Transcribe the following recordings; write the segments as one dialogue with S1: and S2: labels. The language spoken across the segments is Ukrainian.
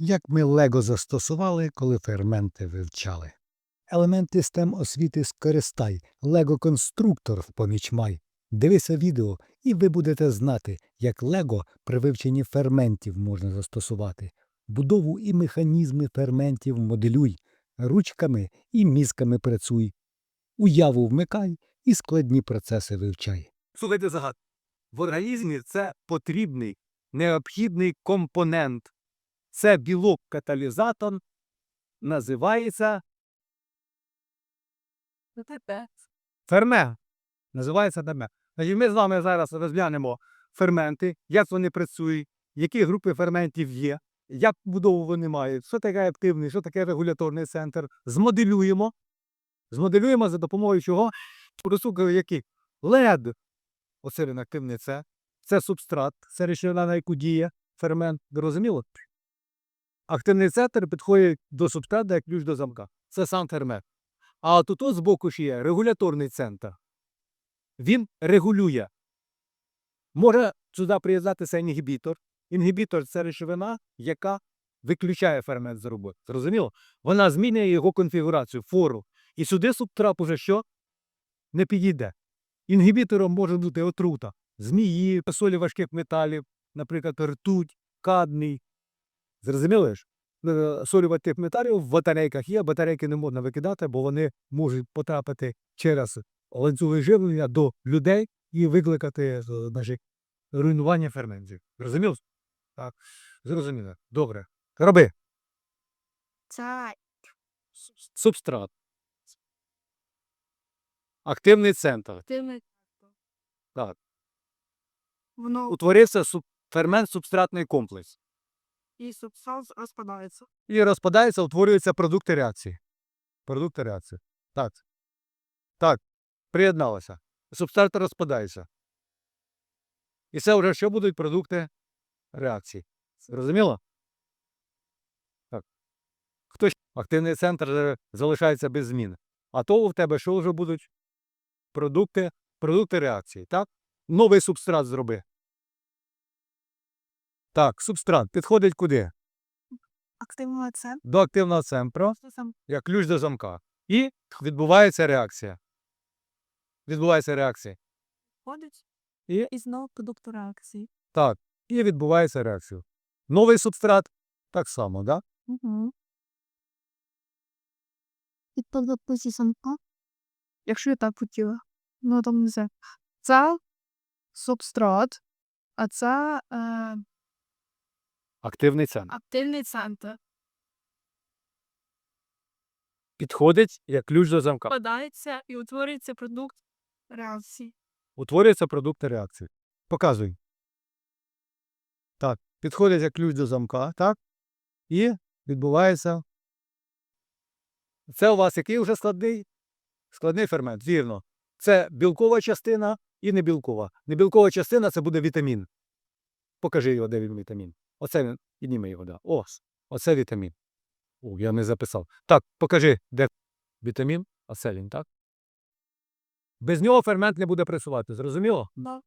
S1: Як ми лего застосували, коли ферменти вивчали. Елементи STEM освіти скористай, лего-конструктор в поміч май. Дивися відео, і ви будете знати, як лего при вивченні ферментів можна застосувати. Будову і механізми ферментів моделюй, ручками і мізками працюй. Уяву вмикай і складні процеси вивчай.
S2: Слухайте загад. В організмі це потрібний, необхідний компонент. Це білок-каталізатор, називається ферме. Називається ферме. Значить, ми з вами зараз розглянемо ферменти, як вони працюють, які групи ферментів є, як будову вони мають, що таке активний, що таке регуляторний центр. Змоделюємо. Змоделюємо за допомогою чого? Просукою яких? лед. Оце він активний це. Це субстрат, це речовина, на яку діє фермент. Зрозуміло? Активний центр підходить до субстрата як ключ до замка. Це сам фермент. А тут з боку ще є регуляторний центр. Він регулює. Може сюди приєднатися інгібітор. Інгібітор це речовина, яка виключає фермент з роботи. Зрозуміло? Вона змінює його конфігурацію, фору. І сюди субтрап уже що? Не підійде. Інгібітором може бути отрута, змії, солі важких металів, наприклад, ртуть, кадмій. Зрозуміли ж? Е, Солі металів в батарейках є, батарейки не можна викидати, бо вони можуть потрапити через ланцюги живлення до людей і викликати е, значить, руйнування ферментів. Зрозуміло? Так. Зрозуміло. Добре. Роби.
S3: Це
S2: Субстрат. Активний центр.
S3: активне.
S2: Так.
S3: Воно
S2: Утворився суб... фермент субстратний комплекс.
S3: І субстанц розпадається.
S2: і розпадається, утворюються продукти реакції. Продукти реакції. Так. Так. Приєдналося. Субстрат розпадається. І це вже що будуть продукти реакції. Зрозуміло? Так. Хто ще? Активний центр залишається без змін. А то в тебе що вже будуть? Продукти, продукти реакції. Так? Новий субстрат зроби. Так, субстрат підходить куди?
S3: Активний центр.
S2: До активного центру. як ключ до замка. І відбувається реакція. Відбувається реакція.
S3: Входить
S2: І?
S3: і знову продукт реакції.
S2: Так. І відбувається реакція. Новий субстрат так само, да?
S3: Угу. Позі замка. Якщо я так хотіла. Ну там не знаю. Це субстрат, а це е,
S2: Активний центр.
S3: активний центр.
S2: Підходить як ключ до замка.
S3: Впадається і утворюється продукт реакції.
S2: Утворюється продукти реакції. Показуй. Так. Підходить як ключ до замка, так? І відбувається. Це у вас який вже складний? Складний фермент, вірно. Це білкова частина і небілкова. Небілкова частина це буде вітамін. Покажи його, де він вітамін. Оце він, підніми його, да. Ось. Оце вітамін. О, я не записав. Так, покажи, де вітамін, він, так? Без нього фермент не буде працювати, зрозуміло?
S3: Да.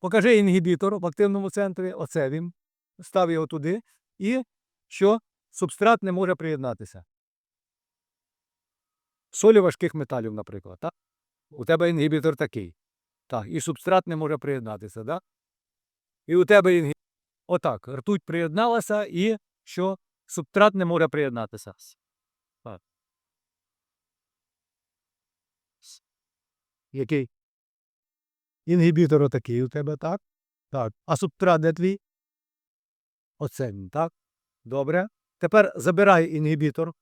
S2: Покажи інгібітор в активному центрі, оце він. Став його туди. І що? Субстрат не може приєднатися. Солі важких металів, наприклад. Так? У тебе інгібітор такий. Так, і субстрат не може приєднатися, так? І у тебе інгібітор. Отак. Ртуть приєдналася і що? Субстрат не може приєднатися. Який? Інгібітор отакий у тебе, так? Так. А субстрат де твій? Оце він, так? Добре. Тепер забирай інгібітор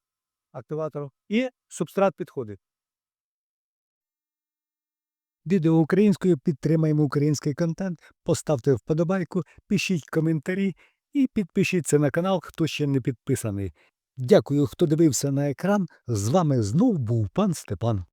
S2: активатор і субстрат підходить.
S1: Відео українською підтримаємо український контент, поставте вподобайку, пишіть коментарі і підпишіться на канал, хто ще не підписаний. Дякую, хто дивився на екран. З вами знов був пан Степан.